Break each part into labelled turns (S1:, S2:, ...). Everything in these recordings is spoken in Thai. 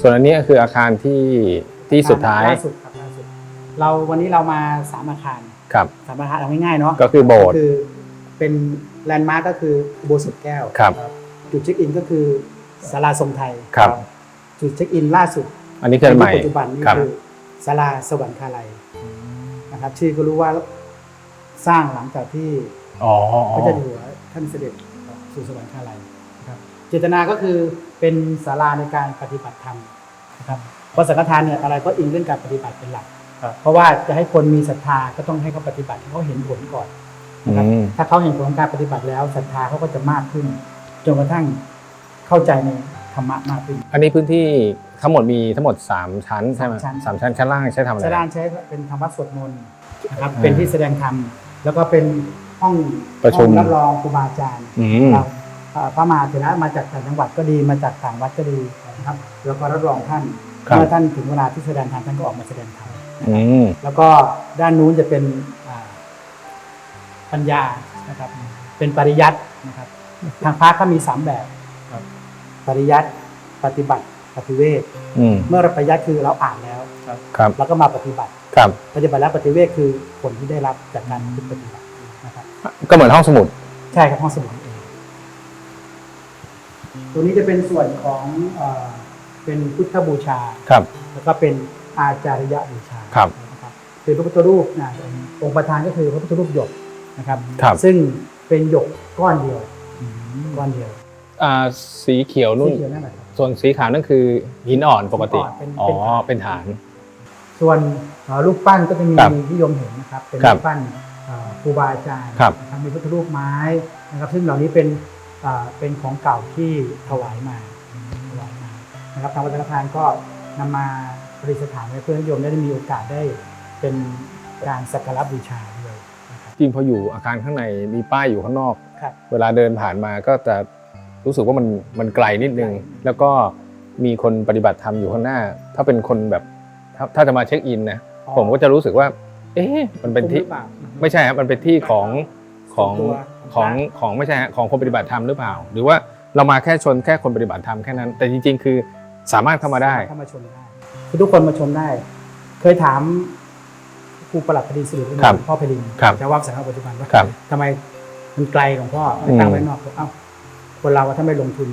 S1: ส่วนอันนี้ก็คืออาคารที่ที่สุดท้าย
S2: ล่าสุดครับล่าสุดเราวันนี้เรามาสามอาคาร
S1: ครับ
S2: สามอาคารเอาง่ายๆเนาะ
S1: ก็คือโบสถ์
S2: คือเป็นแลนด์มาร์กก็คืออุโบสถแก้ว
S1: ครับ
S2: จุดเช็คอินก็คือศาลาทรงไทย
S1: ครับ
S2: จุดเช็คอินล่าสุด
S1: อันนี้คืออันใหม่
S2: ในปัจจุบันนี้
S1: ครับ
S2: คือศาลาสวรรคาลัยนะครับชื่อก็รู้ว่าสร้างหลังจากที่
S1: อ๋อ
S2: พระเจ้าอยู่หัวท่านเสด็จสู่สวรรคาลัยนะครับ เจตนาก็คือเป็นศาลาในการปฏิบัติธรรมนะครับเพราะสังฆทานเนี่ยอะไรก็อิงเรื่องการปฏิบัติเป็นหลัก
S3: ครับ
S2: เพราะว่าจะให้คนมีศรัทธาก็ต้องให้เขาปฏิบัติให้เขาเห็นผลก่อนนะครับ
S1: อืม
S2: ถ้าเขาเห็นผลของการปฏิบัติแล้วศรัทธาเขาก็จะมากขึ้น จนกระทั่งเข้าใจในธรรมะมากขึ้น
S1: อันนี้พื้นที่ทั้งหมดมีทั้งหมด 3 ชั้นใช่ไหม
S2: สามชั้น
S1: สามชั้นชั้นล่างใช้ทำอะไร
S2: สดานใช้เป็นธรรมะสวดมนต์นะครับ
S1: อ่า
S2: เป็นที่แสดงธรรมแล้วก็เป็นห้อง
S1: ประชุม
S2: ห้องรับรองครูบาอาจารย์
S1: อืม
S2: เราเอ่อ พระมหาเถระมาจากต่างจังหวัดก็ดีมาจากต่างวัดก็ดีนะครับแล้วก็รับรองท่าน
S1: ครับ
S2: เมื่อท่านถึงเวลาที่แสดงธรรมท่านก็ออกมาแสดงธรรม
S1: อืม
S2: แล้วก็ด้านนู้นจะเป็นอ่าปัญญานะครับ เป็นปริยัตินะครับ ทางพระก็มีสามแบบ
S3: ครับ
S2: ปริยัติปฏิบัติปฏิเวท
S1: อืม
S2: เมื่อเราปริยัติคือเราอ่านแล้ว
S1: ครับ
S2: แล้วก็มาปฏิบัติ
S1: ครับ
S2: ปฏิบัติแล้วปฏิเวทคือผลที่ได้รับจากการปฏิบัตินะครับ
S1: ก็เหมือนห้องสมุด
S2: ใช่ครับห้องสมุดเอง ตัวนี้จะเป็นส่วนของเอ่อเป็นพุทธบูชา
S1: ครับ
S2: แล้วก็เป็นอาจาริยบูชา
S1: ครับ
S2: นะครับเป็นพระพุทธรูปนะองค์ประธานก็คือพระพุทธรูปหยกนะครับ
S1: ครับ
S2: ซึ่งเป็นหยกก้อนเดียวก้อนเดียว
S1: อ่าสีเขียวนุ่น
S2: สีเขียวนั่นแหละครับ
S1: ส่วนสีขาวนั่นคือหินอ่อนปกติ
S2: หินอ่อนเป็น
S1: อ๋อ
S2: เป็น
S1: เป็นฐาน
S2: ส่วนเอ่อรูปปั้นก็จะมี
S1: ครับ
S2: นิยมเห็นนะครับ เป็น
S1: ครั
S2: รู
S1: บ
S2: ปปั้นเอ่อครูบาอาจารย์
S1: ครับ
S2: นะครับมีพุทธรูปไม้นะครับ ซึ่งเหล่านี้เป็น เอ่อเป็นของเก่าที่ถวายมาถวายมานะครับทางวัดสังฆทานก็นำมาประดิษฐานไว้เพื่อให้โยมได้มีโอกาสได้เป็นการสักการะบูชาด้วยนะครับ
S1: จริงพออยู่อาคารข้างในมีป้ายอยู่ข้างนอก
S2: ครับ
S1: เวลาเดินผ่านมาก็จะรู้สึกว่ามันมันไกลนิดนึง
S2: ไกล
S1: แล้วก็มีคนปฏิบัติธรรมอยู่ข้างหน้า ถ้าเป็นคนแบบถ้าถ้าจะมาเช็คอินนะผมก็จะรู้สึกว่า เอ๊ะมันเป็นที่
S2: คุ้มหรือเปล่า
S1: ไม่ใช่ครับมันเป็นที่ของ ของ
S2: ส่วนตัว
S1: ของของไม่ใช่ฮะของคนปฏิบัติธรรมหรือเปล่า หรือว่าเรามาแค่ชนแค่คนปฏิบัติธรรมแค่นั้น แต่จริง ๆ คือสามารถเข้ามาได้
S2: เข้ามาชมได้คือทุกคนมาชมได้ เคยถามครูประหลัดคดีสิริ
S1: ครับ
S2: พ่อเพลิน
S1: ครับ
S2: เจ้าว่าสังฆปัจจุบันว่า
S1: ครับ
S2: ทำไมมันไกลของพ่อไม่ตั้งไว้นอกบอกเอ้าคนเราถ้าไม่ลงทุน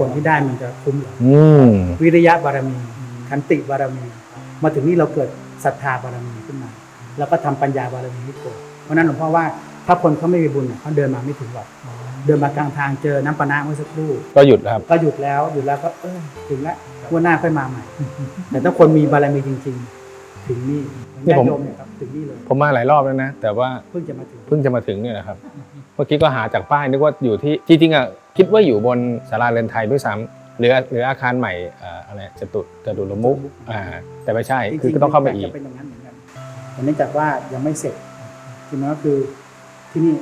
S2: ผลที่ได้มันจะคุ้มเหรอ
S1: อืม
S2: วิริยะบารมีขันติบารมี มาถึงนี่เราเกิดศรัทธาบารมีขึ้นมา แล้วก็ทำปัญญาบารมีให้เกิดเพราะฉะนั้นหลวงพ่อว่า ถ้าคนเขาไม่มีบุญเนี่ยเขาเดินมาไม่ถึงหรอก เดินมากลางทางเจอน้ำปะนะเมื่อสักครู่
S1: ก็หยุดแล้วครับ
S2: ก็หยุดแล้วหยุดแล้วก็เออถึงแล้วงวันหน้าค่อยมาใหม่ แต่ถ้าคนมีบารมีจริง ๆ ถึงนี่
S1: นี่
S2: ญา
S1: ผม
S2: ติโยมเนี่ยครับถึงนี่เลย
S1: ผมมาหลายรอบแล้วนะ แต่ว่า
S2: เพิ่งจะมาถึง
S1: เพิ่งจะมาถึงเนี่ยนะครับ เมื่อกี้ก็หาจากป้ายนึกว่าอยู่ที่จริงๆอะคิดว่าอยู่บนศาลาเรือนไทยด้วยซ้ำหรือหรืออาคารใหม่เอ่ออะไรจตุจตุรมุกอ่าแต่ไม่ใช่คือก็ต้องเข้ามาอีก
S2: จะเป็นอย่างนั้นเหมือนกันแต่เนื่องจากว่ายังไม่เสร็จจริงๆก็คือ ที่นี่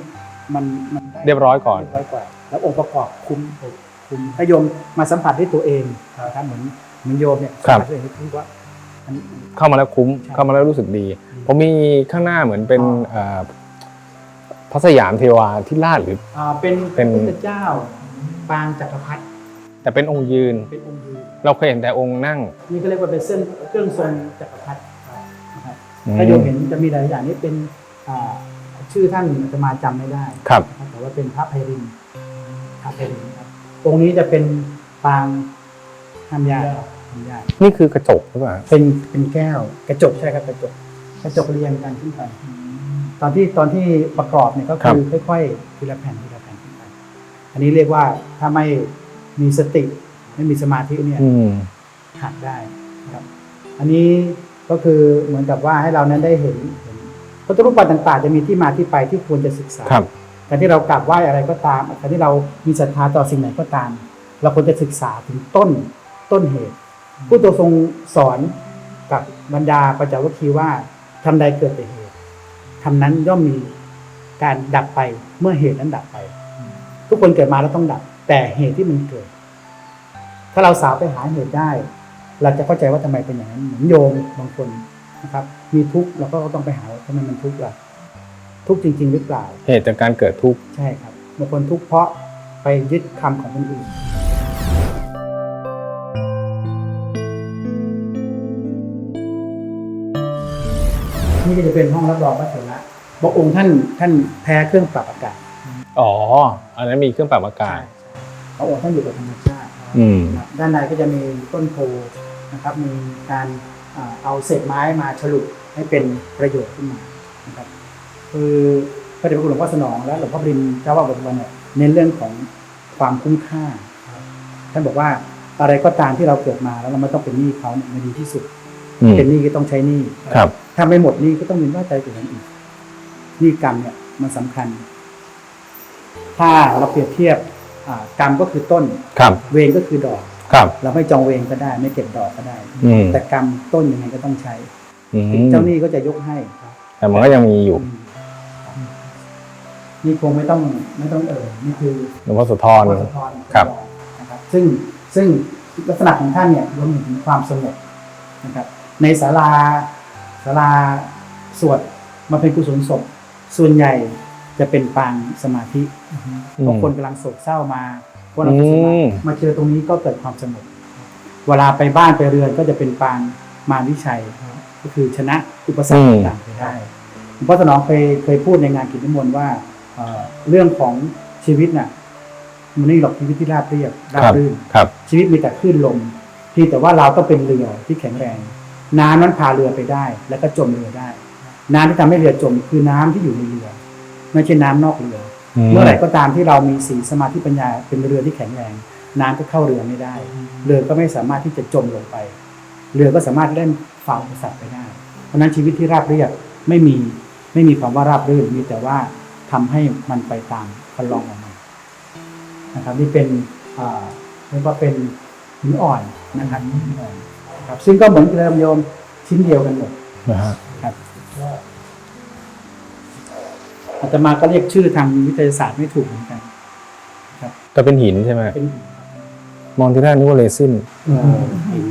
S2: มันมันได้
S1: เรียบร้อยก่อน
S2: เรียบร้อยกว่า แล้วองค์ประกอบคุ้มคุ้มถ้าโยมมาสัมผัสด้วยตัวเองนะครับเหมือนเหมือนโยมเนี่ย
S1: ครั
S2: สัม
S1: บ
S2: ผัสด้วยตัวเองคือว่าอันนี้
S1: เข้ามาแล้วคุ้ม
S2: ใช่
S1: เข้ามาแล้วรู้สึกดีผมมีข้างหน้าเหมือนเป็น
S2: อ๋อ
S1: เอ่อพระสยามเทวาที่ลาดหรือ
S2: อ่าเป็นพ
S1: เป็น
S2: ระพุทธเจ้าปางจักรพรรดิ
S1: แต่เป็นองค์ยืน
S2: เป็นองค์ยืน
S1: เราเคยเห็นแต่องค์นั่ง
S2: นี่ก็เรียกว่าเป็นเส้นเครื่องทรงจักรพรรดินะครับ
S1: อืม
S2: ถ้าโยมเห็นจะมีหลายอย่างนี้เป็นอ่า ชื่อท่านอาตมาจำไม่ได้
S1: ครับ
S2: นะครับแต่ว่าเป็นพระไพรินทร์พระไพรินทร์ครับองค์นี้จะเป็นปางทำยาทำยา
S1: นี่คือกระจกหรือเปล่า
S2: เป็นเป็นแก้ว กระจกใช่ครับกระจก กระจกเรียงกันขึ้นไปตอนที่ตอนที่ประกอบเนี่ยก็คือค่อยๆทีละแผ่นทีละแผ่นขึ้นไปอันนี้เรียกว่าถ้าไม่มีสติไม่มีสมาธิเนี่ย
S1: อืม
S2: หักได้นะครับ อันนี้ก็คือเหมือนกับว่าให้เรานั้นได้เห็นเห็น พระพุทธรูปต่างๆ จะมีที่มาที่ไปที่ควรจะศึกษา
S1: ครับ
S2: การที่เรากราบไหว้อะไรก็ตามการที่เรามีศรัทธาต่อสิ่งไหนก็ตาม เราควรจะศึกษาถึงต้นต้นเหตุ ผู้ตัวทรงสอนกับบรรดาประจาวัคคีย์ว่าทำใดเกิดแต่เหตุทำนั้นย่อมมีการดับไปเมื่อเหตุนั้นดับไป ทุกคนเกิดมาแล้วต้องดับ แต่เหตุที่มันเกิด ถ้าเราสาวไปหาเหตุได้ เราจะเข้าใจว่าทำไมเป็นอย่างนั้นเหมือนโยมบางคน นะครับ มีทุกข์เราก็ต้องไปหาทำไมมันทุกข์ล่ะทุกข์จริง ๆ หรือเปล่า
S1: เหตุจากการเกิดทุกข์
S2: ใช่ครับบางคนทุกข์เพราะไปยึดคำของคนอื่นนี่ก็จะเป็นห้องรับรองพระเถระพระองค์ท่านท่านแพ้เครื่องปรับอากาศ
S1: อ๋อ อันนั้นมีเครื่องปรับอากาศ
S2: พระองค์ท่านอยู่กับธรรมชาติด้านในก็จะมีต้นโพนะครับ มีการ เอาเศษไม้มาฉลุให้เป็นประโยชน์ขึ้นมานะครับคือพระเดชพระคุณหลวงพ่อสนองและหลวงพ่อบรินทร์เจ้าว่าปัจจุบันเนี่ยเน้นเรื่องของความคุ้มค่าท่านบอกว่าอะไรก็ตามที่เราเกิดมาแล้วเราไม่ต้องเป็นหนี้เขาเนี่ยมันดีที่สุด
S1: อืม
S2: เป็นหนี้ก็ต้องใช้หนี้
S1: ครับ
S2: ถ้าไม่หมดหนี้ก็ต้องมีว่าใจตัวนั้นอีกหนี้กรรมเนี่ยมันสำคัญ ถ้าเราเปรียบเทียบอ่ากรรมก็คือต้น
S1: ครับ
S2: เวรก็คือดอก
S1: ครับ
S2: เราไม่จองเวรก็ได้ ไม่เก็บดอกก็ได้
S1: อืม
S2: แต่กรรมต้นยังไงก็ต้องใช้
S1: อืม
S2: เจ้าหนี้ก็จะยกให้ครับ
S1: แต่มันก็ยังมีอยู่
S2: นี่คงไม่ต้องไม่ต้องเอ่ยนี่คือ
S1: หลวงพ่อโสุธร
S2: พระสะท้อน
S1: ครับ
S2: นะครับ ซึ่งซึ่งลักษณะของท่านเนี่ยรวมถึงความสงบนะครับ ในศาลาศาลาสวดมาเป็นกุศลศพส่วนใหญ่จะเป็นปางสมาธิเพราะคนกำลังโศกเศร้ามา คนเรา
S1: อืม
S2: มาเจอตรงนี้ก็เกิดความสงบเวลาไปบ้านไปเรือนก็จะเป็นปางมารวิชัยก็คือชนะอุปสรรคต่างๆไปได้หลวงพ่อสนองเคยเคยพูดในงานกิจนิมนต์ว่าเอ่อเรื่องของชีวิตน่ะมันไม่มีหรอกชีวิตที่ราบเรียบราบ
S1: ครับ
S2: รื่น
S1: ครับ
S2: ชีวิตมีแต่คลื่นลมเพียงแต่ว่าเราต้องเป็นเรือที่แข็งแรง น้ำนั้นพาเรือไปได้ แล้วก็จมเรือได้ น้ำที่ทำให้เรือจมคือน้ำที่อยู่ในเรือ ไม่ใช่น้ำนอกเรืออ เมื่อไหร่ก็ตามที่เรามีสีลสมาธิปัญญาเป็นเรือที่แข็งแรง น้ำก็เข้าเรือไม่ได้ เรือก็ไม่สามารถที่จะจมลงไป เรือก็สามารถเล่นฝ่าอุปสรรคไปได้ เพราะฉะนั้นชีวิตที่ราบเรียบไม่มีไม่มีคำว่าราบรื่นมีแต่ว่าทำให้มันไปตามคันลองของมันนะครับนี่เป็นอ่าเรียกว่าเป็นหินอ่อนนะครับหินอ่อนนะครับซึ่งก็เหมือนเดิมโยมชิ้นเดียวกันหมด
S1: นะฮะ
S2: ครับ อาตมาก็เรียกชื่อทางวิทยาศาสตร์ไม่ถูกเหมือนกัน
S1: แต่เป็นหินใช่ไหม
S2: เป็น
S1: มองที่แรกนึกว่าเรซิน
S3: เอ่อเห็น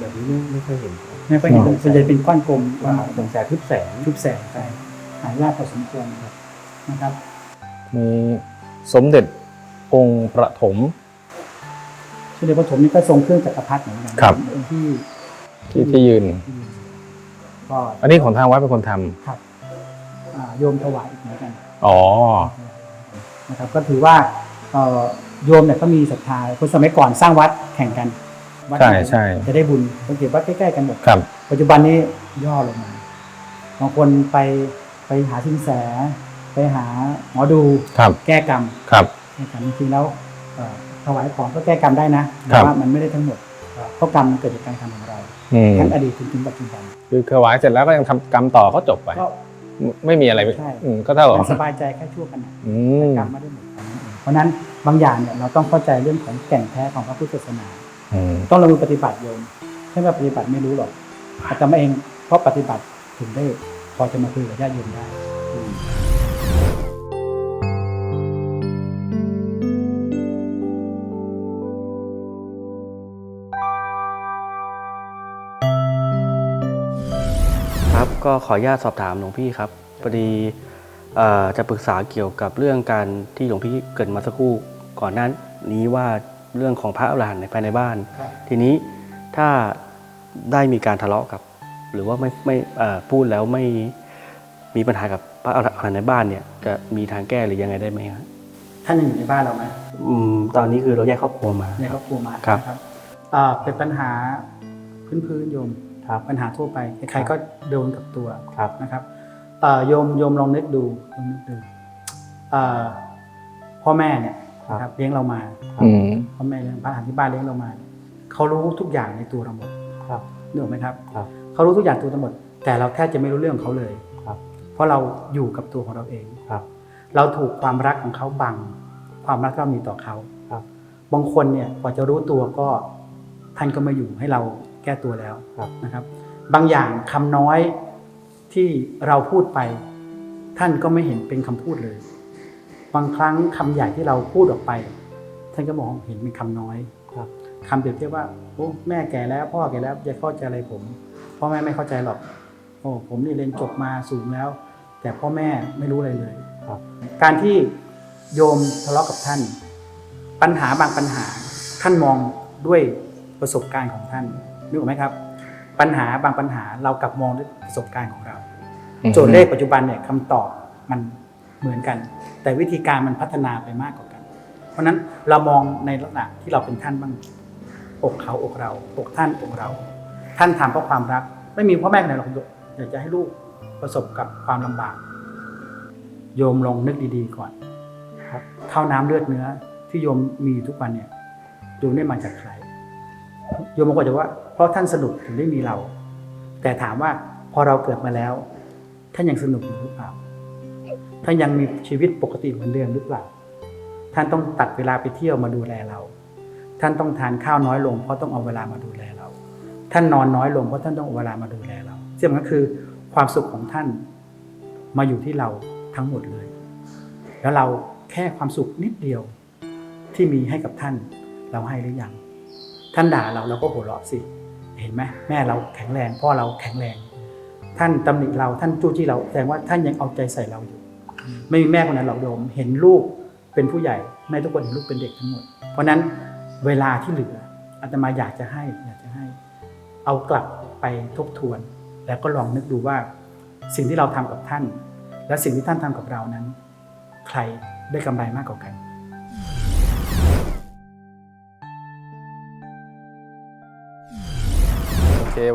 S3: แบบนี้ไม่ไม่เคยเห็นครับ
S2: ไม่ค่อยเห็น
S1: อ๋อ
S2: ส่วนใหญ่เป็นก้อนกลม
S3: ว่าเป็นแสงทึบแสง
S2: ทุบแสงไปหายากพอสมควรครับนะครับ
S1: มีสมเด็จองค์ประถม
S2: ชื่อเดชปฐมนี่ก็ทรงเครื่องจักรพรรดิเหมือนกัน
S1: ครับ
S2: เป็นที่
S1: ที่ที่ยืน
S2: ก็
S1: อันนี้ของทางวัดเป็นคนทำ
S2: ครับอ่า โยมถวายอีกเหมือนกัน
S1: อ๋อ
S2: นะครับก็ถือว่าเอ่อโยมเนี่ยก็มีศรัทธาคนสมัยก่อนสร้างวัดแข่งกันวัด
S1: ใช่
S2: ไหน
S1: ใช่
S2: จะได้บุญสังเกตวัดใกล้ๆกันหมด
S1: ครับ
S2: ปัจจุบันนี้ย่อลงมาบางคนไปไปหาสินแส ไปหาหมอดู
S1: ครับ
S2: แก้กรรม
S1: ครับ
S2: แก้กรรมจริงๆแล้วเอ่อถวายของก็แก้กรรมได้นะ
S1: ครั
S2: แต่
S1: บ
S2: ว่ามันไม่ได้ทั้งหมดเพราะกรรมมันเกิดจากการทำของเรา
S1: อืม
S2: ทั้งอดีตจนถึงปัจจุบัน
S1: คือถวายเสร็จแล้วก็ยังทำกรรมต่อก็จบไป
S2: ก็
S1: ไม่มีอะไร
S2: ใช่
S1: อืมก็เท่ากับ
S2: มันสบายใจแค่ชั่วขณะ
S1: อื
S2: แต่
S1: ม
S2: กรรมไม่ได้หมดไปนั่นเองเพราะฉะนั้นบางอย่างเนี่ยเราต้องเข้าใจเรื่องของแก่นแท้ของพระพุทธศาสนา
S1: อืม
S2: ต้องลงมือปฏิบัติโยมถ้าไม่ปฏิบัติไม่รู้หรอกอาตมาเองเพราะปฏิบัติถึงได้พอจะมาคุยกับญาติโยมได้
S3: ก็ขออนุญาตสอบถามหลวงพี่ครับพอดีเอ่อจะปรึกษาเกี่ยวกับเรื่องการที่หลวงพี่เกริดมาสักครู่ก่อนหนั้นนี้ว่าเรื่องของพระอรหันต์ในภายในบ้าน
S2: ครับ
S3: ทีนี้ถ้าได้มีการทะเลาะกับ หรือว่าไม่ไม่เอ่อพูดแล้วไม่มีปัญหากับพระอรหันต์ในบ้านเนี่ยจะมีทางแก้หรือยังไงได้ไหมครับ
S2: ท่านยังอยู่ในบ้านเราไหม
S3: อืมตอนนี้คือเราแยกครอบครัวมา
S2: ในครอบครัวมา
S3: ครับ
S2: นะครับอ่าเป็นปัญหาพื้นๆโยม
S3: ครับ
S2: ปัญหาทั่วไปใครๆก็โดนกับตัว
S3: ครับ
S2: นะครับอ่าโยมโยมลองนึกดูลองนึกดูอ่าพ่อแม่เนี่ยนะครับเลี้ยงเรามา
S1: อืม
S2: พ่อแม่เลี้ยงบ้านที่บ้านเลี้ยงเรามาเขารู้ทุกอย่างในตัวเราหมด
S3: ครับ
S2: นึกออกไหมครับ
S3: ครับ
S2: เขารู้ทุกอย่างตัวเราหมด แต่เราแทบจะไม่รู้เรื่องของเขาเลย
S3: ครับ
S2: เพราะเราอยู่กับตัวของเราเอง
S3: ครับ
S2: เราถูกความรักของเขาบัง ความรักที่เรามีต่อเขา
S3: ครับ
S2: บางคนเนี่ยกว่าจะรู้ตัวก็ท่านก็มาอยู่ให้เรา แก้ตัวแล้ว
S3: ครับ
S2: นะครับ บางอย่างคำน้อยที่เราพูดไป ท่านก็ไม่เห็นเป็นคำพูดเลย บางครั้งคำใหญ่ที่เราพูดออกไป ท่านก็มองเห็นเป็นคำน้อย
S3: ครับ
S2: คำเปรียบเทียบว่าโอ้แม่แก่แล้ว พ่อแก่แล้วจะเข้าใจอะไรผมพ่อแม่ไม่เข้าใจหรอกโอ้ผมนี่เรียนจบมาสูงแล้ว แต่พ่อแม่ไม่รู้อะไรเลย
S3: ครับ
S2: การที่โยมทะเลาะกับท่าน ปัญหาบางปัญหาท่านมองด้วยประสบการณ์ของท่าน นึกออกไหมครับ ปัญหาบางปัญหาเรากลับมองด้วยประสบการณ์ของเราโจทย์เลขปัจจุบันเนี่ยคำตอบมันเหมือนกัน แต่วิธีการมันพัฒนาไปมากกว่ากัน เพราะฉะนั้นเรามองในลักษณะที่เราเป็นท่านบ้างอกเขาอกเราอกท่านอกเรา ท่านทำเพราะความรัก ไม่มีพ่อแม่คนไหนหรอกอยากจะให้ลูกประสบกับความลำบาก โยมลองนึกดีๆก่อนครับข้าวน้ำเลือดเนื้อที่โยมมีอยู่ทุกวันเนี่ยโยมได้มาจากใครโยมบางคนจะว่า เพราะท่านสนุกถึงได้มีเรา แต่ถามว่าพอเราเกิดมาแล้ว ท่านยังสนุกอยู่หรือเปล่า ท่านยังมีชีวิตปกติเหมือนเดิมหรือเปล่า ท่านต้องตัดเวลาไปเที่ยวมาดูแลเรา ท่านต้องทานข้าวน้อยลง เพราะต้องเอาเวลามาดูแลเรา ท่านนอนน้อยลงเพราะท่านต้องเอาเวลามาดูแลเราที่สำคัญคือความสุขของท่านมาอยู่ที่เราทั้งหมดเลย แล้วเราแค่ความสุขนิดเดียวที่มีให้กับท่าน เราให้หรือยัง ท่านด่าเราเราก็หัวเราะสิ เห็นไหมแม่เราแข็งแรงพ่อเราแข็งแรง ท่านตำหนิเราท่านจู้จี้เราแสดงว่าท่านยังเอาใจใส่เราอยู่ ไม่มีแม่คนนั้นหรอกโยมเห็นลูกเป็นผู้ใหญ่แม่ทุกคนเห็นลูกเป็นเด็กทั้งหมด เพราะนั้นเวลาที่เหลืออาตมาอยากจะให้อยากจะให้ เอากลับไปทบทวน แล้วก็ลองนึกดูว่า สิ่งที่เราทำกับท่าน และสิ่งที่ท่านทำกับเรานั้น ใครได้กำไรมากกว่ากัน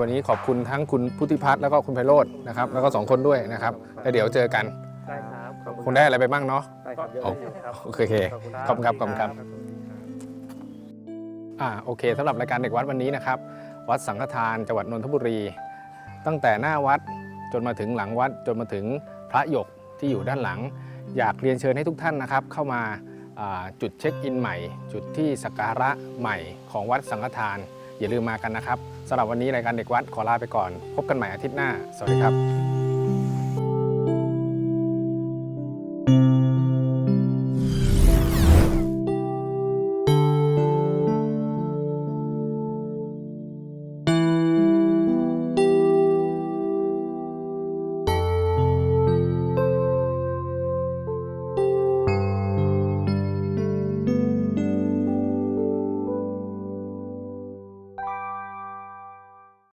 S1: วันนี้ขอบคุณทั้งคุณพุทธิพัฒน์แล้วก็คุณไพโรจน์นะครับแล้วก็สองคนด้วยนะครับแล้วเดี๋ยวเจอกัน
S3: ได้ครับขอบ
S1: คุณได้อะไรไปบ้างเนาะ
S3: ได้ครับ
S1: โอโอเคโอเคขอบคุณครับขอบคุณครับ อ่าโอเคสำหรับรายการเด็กวัดวันนี้นะครับ วัดสังฆทานจังหวัดนนทบุรี ตั้งแต่หน้าวัดจนมาถึงหลังวัดจนมาถึงพระหยกที่อยู่ด้านหลัง อยากเรียนเชิญให้ทุกท่านนะครับ เข้ามาอ่าจุดเช็คอินใหม่ จุดที่สักการะใหม่ของวัดสังฆทาน อย่าลืมมากันนะครับสำหรับวันนี้รายการเด็กวัดขอลาไปก่อน พบกันใหม่อาทิตย์หน้า สวัสดีครับ